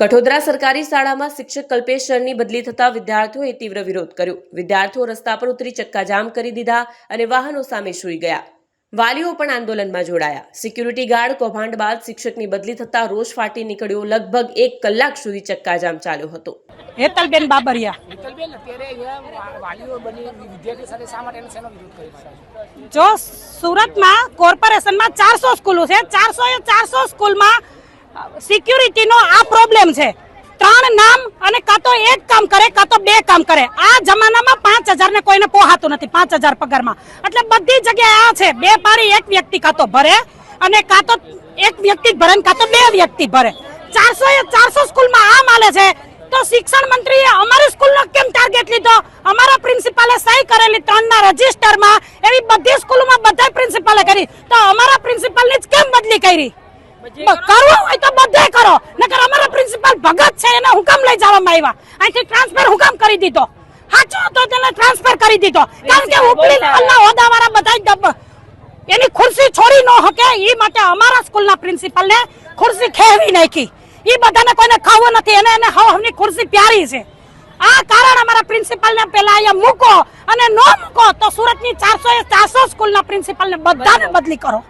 કઠોદરા સરકારી શાળામાં શિક્ષક કલ્પેશરની બદલી થતા વિદ્યાર્થીઓએ તીવ્ર વિરોધ કર્યો. વિદ્યાર્થીઓ રસ્તા પર ઉતરી ચક્કાજામ કરી દીધા અને વાહનો સામે સૂઈ ગયા. વાલીઓ પણ આંદોલનમાં જોડાયા. સિક્યુરિટી ગાર્ડ કૌભાંડ બાદ શિક્ષકની બદલી થતા રોષ ફાટી નીકળ્યો લગભગ એક કલાક સુધી ચક્કાજામ ચાલ્યો હતો. હેતલબેન બાબરિયા. હેતલબેન અત્યારે અહીંયા વાલીઓ બની વિદ્યાર્થી સાથે શા માટે એનો શેનો વિરોધ કરી જો સુરતમાં કોર્પોરેશનમાં ચારસો સ્કૂલો છે ચારસો એ ચારસો સ્કૂલમાં સિક્યુરિટીનો આ પ્રોબ્લેમ છે. ત્રણ નામ અને કાં તો એક કામ કરે, કાં તો બે કામ કરે. આ જમાનામાં પાંચ હજાર ને કોઈને પોહાતું નથી, પાંચ હજાર પગારમાં. એટલે બધી જગ્યાએ આ છે. બે પારી એક વ્યક્તિ કાં તો ભરે અને કાં તો એક વ્યક્તિ ભરે ને કાં તો બે વ્યક્તિ ભરે. ચારસો એ ચારસો સ્કૂલમાં આ માલે છે. તો શિક્ષણ મંત્રીએ અમારી સ્કૂલનો કેમ ટાર્ગેટ લીધો? અમારા પ્રિન્સિપાલે સહી કરેલી ત્રણના રજિસ્ટરમાં એવી બધી સ્કૂલોમાં બધા પ્રિન્સિપાલે કરી. તો અમારા પ્રિન્સિપાલની જ કેમ બદલી કરી? કરવું હોય તો બધે કરો. નકર અમારા પ્રિન્સિપાલ ભગત છે એને હુકમ લઈ જવામાં આવ્યા. અહીંથી ટ્રાન્સફર હુકમ કરી દીધો. સાચો તો તેને ટ્રાન્સફર કરી દીધો. કારણ કે ઉપલી લેવલના હોદ્દાવાળા બધા એની ખુરશી છોડી ન હકે એ માટે અમારા સ્કૂલના પ્રિન્સિપાલને ખુરશી ખેવી નાખી. એ બધાને કોઈને ખાવું નથી એને એને હવની ખુરશી પ્યારી છે. આ કારણ અમારા પ્રિન્સિપાલને પેલા અહીંયા મૂકો અને ન મૂકો તો સુરતની ચારસો એ ચારસો સ્કૂલના પ્રિન્સિપાલને બધાને બદલી કરો.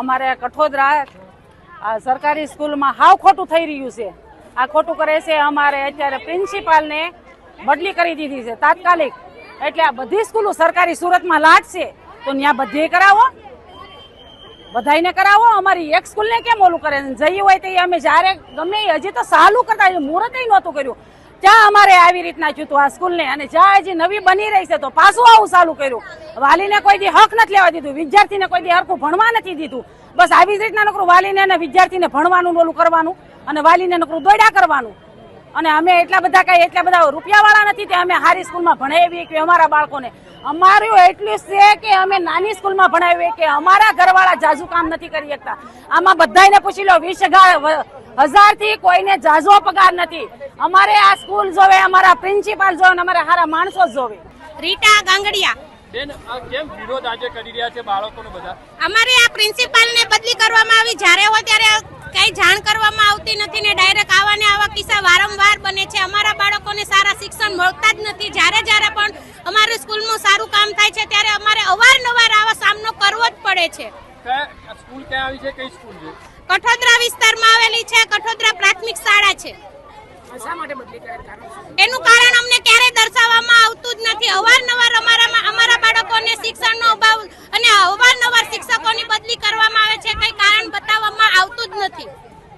અમારે કઠોદરા આ સરકારી સ્કૂલમાં હાવ ખોટું થઈ રહ્યું છે. આ ખોટું કરે છે અમારે અત્યારે પ્રિન્સિપાલને બદલી કરી દીધી છે તાત્કાલિક. એટલે આ બધી સ્કૂલો સરકારી સુરતમાં લાગશે. તો ત્યાં બધે કરાવો. બધાને કરાવો. અમારી એક સ્કૂલને કેમ ઓલું કરે? જઈ હોય તો અમે જ્યારે ગમે હજી તો સાલું કરતા મુહૂર્ત નહોતું કર્યું. ત્યાં અમારે આવી રીતના હતું આ સ્કૂલને. અને જ્યાં હજી નવી બની રહી છે તો પાછું આવું ચાલુ કર્યું. વાલીને કોઈ દી હક નથી લેવા દીધું. વિદ્યાર્થીને કોઈ દી હરખું ભણવા નથી દીધું. બસ આવી જ રીતના નકરું વાલીને અને વિદ્યાર્થીને ભણવાનું ઓલું કરવાનું અને વાલીને નકરું દોડ્યા કરવાનું. અને અમે એટલા બધા કઈ એટલા બધા રૂપિયા વાળા નથી તે અમે હારી સ્કૂલમાં ભણાવીએ કે અમારા બાળકોને. અમારું એટલું છે કે અમે નાની સ્કૂલમાં ભણાવીએ કે અમારા ઘરવાળા જાજુ કામ નથી કરી શકતા. આમાં બધાને પૂછી લો વીસ હજારથી કોઈને જાજો પગાર નથી. અમારે આ સ્કૂલ જોવે અમારા પ્રિન્સિપાલ જોવે અમારા હારા માણસો જોવે. રીટા ગાંગડિયા. બેન આ કેમ વિરોધ આજે કરી રહ્યા છે બાળકોને બધા? અમારે આ પ્રિન્સિપાલને બદલી કરવામાં આવી. જ્યારે હોય ત્યારે કઈ જાણ કરવામાં આવતી નથી ને ડાયરેક્ટ આવા ને વારંવાર બને છે. અમારા બાળકોને સારા શિક્ષણ મળતા જ નથી. જ્યારે જ્યારે પણ અમારી સ્કૂલનું સારું કામ થાય છે ત્યારે અમારે અવારનવાર આવા સામનો કરવો જ પડે છે. સ્કૂલ ક્યાં આવી છે? કઈ સ્કૂલ છે? કઠોદરા વિસ્તારમાં આવેલી છે. કઠોદરા પ્રાથમિક શાળા છે. શા માટે બદલી કર્યા કારણ એનું કારણ અમને ક્યારેય દર્શાવવામાં આવતું જ નથી. અવારનવાર અમારા અમારા બાળકોને શિક્ષણનો અભાવ